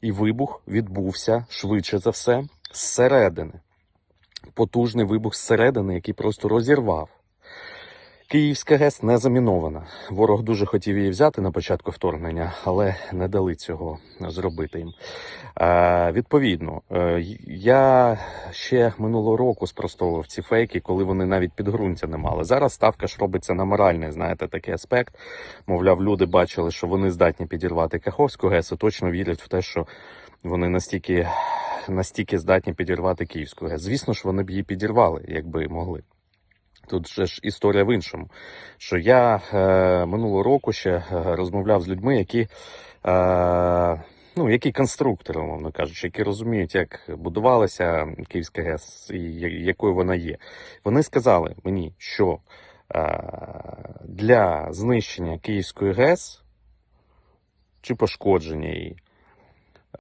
І вибух відбувся швидше за все зсередини. Потужний вибух зсередини, який просто розірвав. Київська ГЕС не замінована. Ворог дуже хотів її взяти на початку вторгнення, але не дали цього зробити їм. Е, відповідно, е, я ще минулого року спростовував ці фейки, коли вони навіть підґрунтя не мали. Зараз ставка ж робиться на моральний, знаєте, такий аспект. Мовляв, люди бачили, що вони здатні підірвати Каховську ГЕС і точно вірять в те, що вони настільки, настільки здатні підірвати Київську ГЕС. Звісно ж, вони б її підірвали, якби могли. Тут же ж історія в іншому. Що я е, минулого року ще е, розмовляв з людьми, які, е, ну, які конструктори, умовно кажучи, які розуміють, як будувалася Київська ГЕС і якою вона є. Вони сказали мені, що е, для знищення Київської ГЕС чи пошкодження її